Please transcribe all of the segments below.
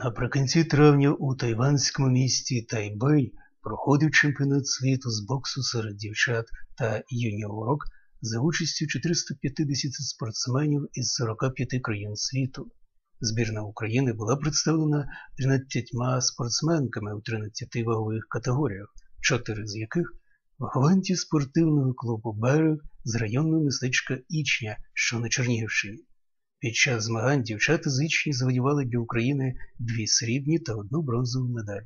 Наприкінці травня у тайванському місті Тайбей проходив чемпіонат світу з боксу серед дівчат та юніорок за участю 450 спортсменів із 45 країн світу. Збірна України була представлена 13 спортсменками у 13 вагових категоріях, 4 з яких вихованці спортивного клубу Берег з районного містечка Ічня, що на Чернігівщині. Під час змагань дівчата з завоювали для України дві срібні та одну бронзову медаль.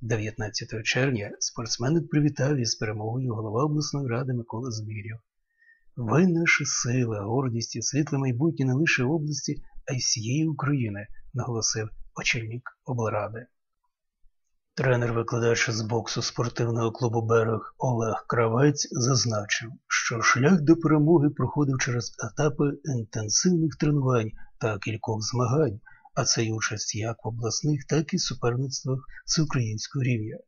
19 червня спортсменок привітав із перемогою голова обласної ради Микола Збірів. Ви наша сила, гордість і світле майбутнє не лише області, а й всієї України, наголосив очільник облради. Тренер-викладач з боксу спортивного клубу Берег Олег Кравець зазначив, що шлях до перемоги проходив через етапи інтенсивних тренувань та кількох змагань, а це й участь як в обласних, так і суперництвах всеукраїнського рівня.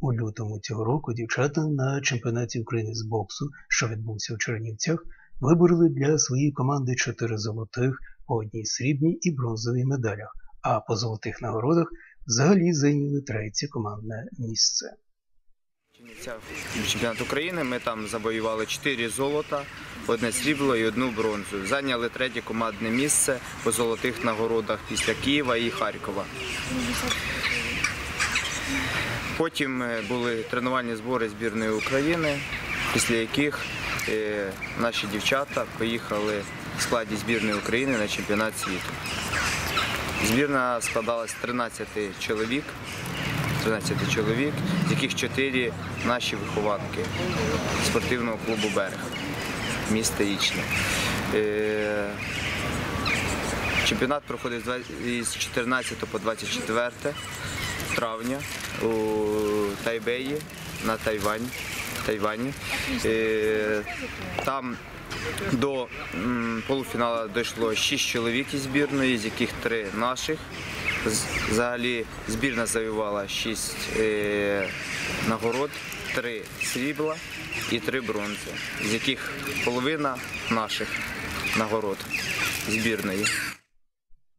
У лютому цього року дівчата на чемпіонаті України з боксу, що відбувся у Чернівцях, вибороли для своєї команди чотири золотих, по одній срібній і бронзовій медалях, а по золотих нагородах взагалі зайняли третє командне місце. Чемпіонат України. Ми там завоювали 4 золота, одне срібло і одну бронзу. Зайняли третє командне місце по золотих нагородах після Києва і Харкова. Потім е, були тренувальні збори збірної України, після яких е, наші дівчата поїхали в складі збірної України на чемпіонат світу. Збірна складалась з 13 чоловік. 13 чоловік, з яких 4 наші вихованки спортивного клубу Берег міста Ічне. Чемпіонат проходив з 14 по 24 травня у Тайбеї на Тайвань. Тайвані. Е, Там до полуфіналу дійшло 6 чоловік із збірної, з яких 3 наших. Взагалі збірна завоювала 6 е, нагород, 3 срібла і 3 бронзи, з яких половина наших нагород збірної.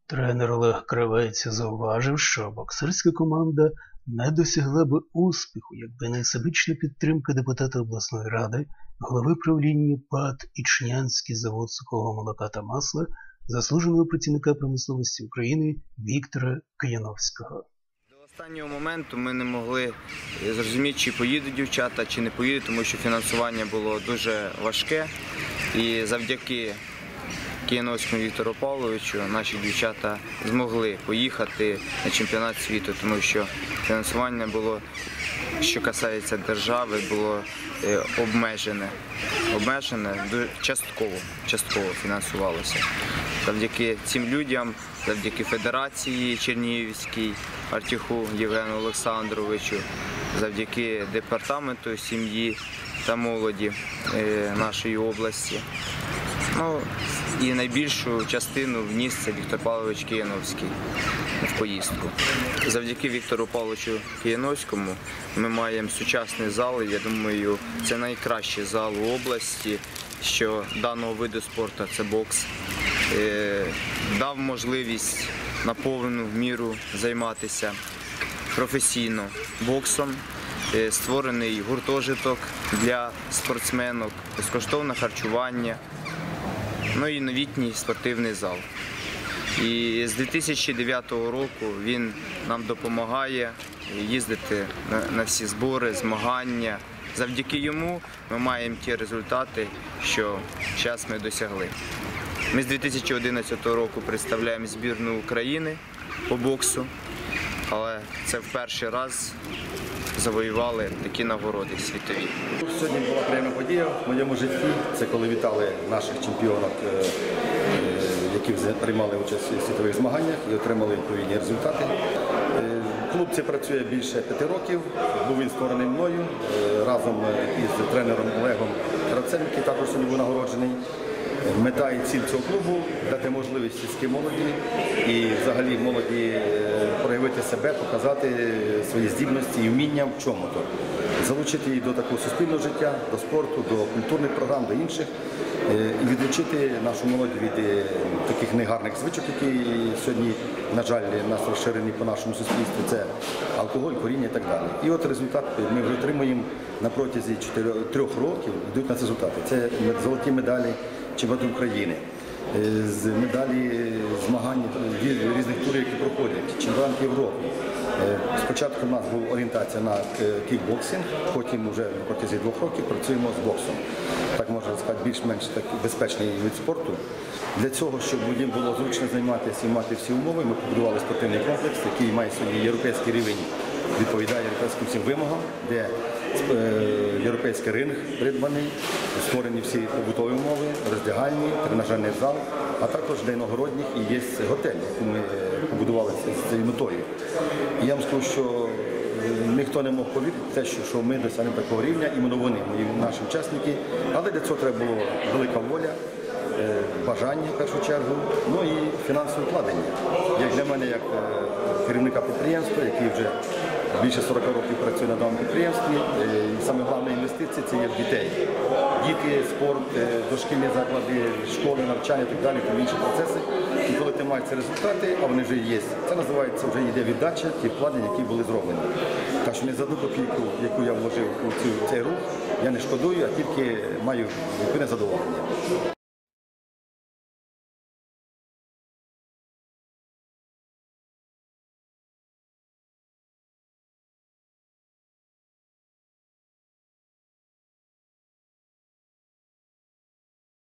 Тренер Олег Кравець зауважив, що боксерська команда не досягла би успіху, якби не всебічна підтримка депутата обласної ради, голови правління ПАТ Ічнянський завод сухого молока та масла, заслуженого працівника промисловості України Віктора Кияновського. Останнього моменту ми не могли зрозуміти, чи поїдуть дівчата, чи не поїдуть, тому що фінансування було дуже важке. І завдяки Кияновському Віктору Павловичу наші дівчата змогли поїхати на чемпіонат світу, тому що фінансування було, що касається держави, було е, обмежене. Обмежене частково, частково фінансувалося. Завдяки цим людям, завдяки Федерації Чернігівській, Артюху Євгену Олександровичу, завдяки департаменту сім'ї та молоді е, нашої області. Ну, і найбільшу частину вніс це Віктор Павлович Кияновський в поїздку. Завдяки Віктору Павловичу Кияновському ми маємо сучасний зал. Я думаю, це найкращий зал у області, що даного виду спорту це бокс. Е, Дав можливість на повну міру займатися професійно боксом. Е, Створений гуртожиток для спортсменок, безкоштовне харчування, ну і новітній спортивний зал. І з 2009 року він нам допомагає їздити на, всі збори, змагання. Завдяки йому ми маємо ті результати, що зараз ми досягли. Ми з 2011 року представляємо збірну України по боксу, але це в перший раз завоювали такі нагороди світові. Сьогодні була приємна подія в моєму житті. Це коли вітали наших чемпіонок, е, е, які приймали участь у світових змаганнях і отримали відповідні результати. Е, Клуб цей працює більше п'яти років. Був він створений мною разом із тренером Олегом Кравцем, який також сьогодні був нагороджений. Мета і ціль цього клубу дати можливість сільській молоді і взагалі молоді е, проявити себе, показати свої здібності і вміння в чому то. залучити її до такого суспільного життя, до спорту, до культурних програм, до інших. Е, І відлучити нашу молодь від е, таких негарних звичок, які сьогодні, на жаль, нас розширені по нашому суспільству. Це алкоголь, коріння і так далі. І от результат ми отримуємо на протязі 4, трьох років, йдуть на результати. Це золоті медалі чемпіонату України. е, З медалі змагань різних турів, які проходять, чемпіонат Європи. Е, Спочатку в нас була орієнтація на кікбоксинг, потім вже протязі двох років працюємо з боксом. Так можна сказати, більш-менш безпечний вид спорту. Для цього, щоб їм було зручно займатися і мати всі умови, ми побудували спортивний комплекс, який має сьогодні європейський рівень, відповідає європейським всім вимогам, де е, європейський ринг придбаний, створені всі побутові умови, роздягальні, тренажерний зал, а також для іногородніх і є готель, який ми е, побудували з цією метою. І я вам скажу, що е, ніхто не мог повірити те, що, ми досягнемо такого рівня, іменно вони, наші учасники. Але для цього треба було велика воля, е, бажання в першу чергу, ну і фінансове вкладення. Як для мене, як керівника підприємства, який вже більше 40 років працює на даному підприємстві, е, і саме головна інвестиція це є в дітей. Діти, спорт, е, дошкільні заклади, школи, навчання і так далі, там інші процеси. І коли ти маєш ці результати, а вони вже є, це називається вже йде віддача ті вкладення, які були зроблені. Так що не за одну копійку, яку я вложив у цей рух, я не шкодую, а тільки маю відповідне задоволення.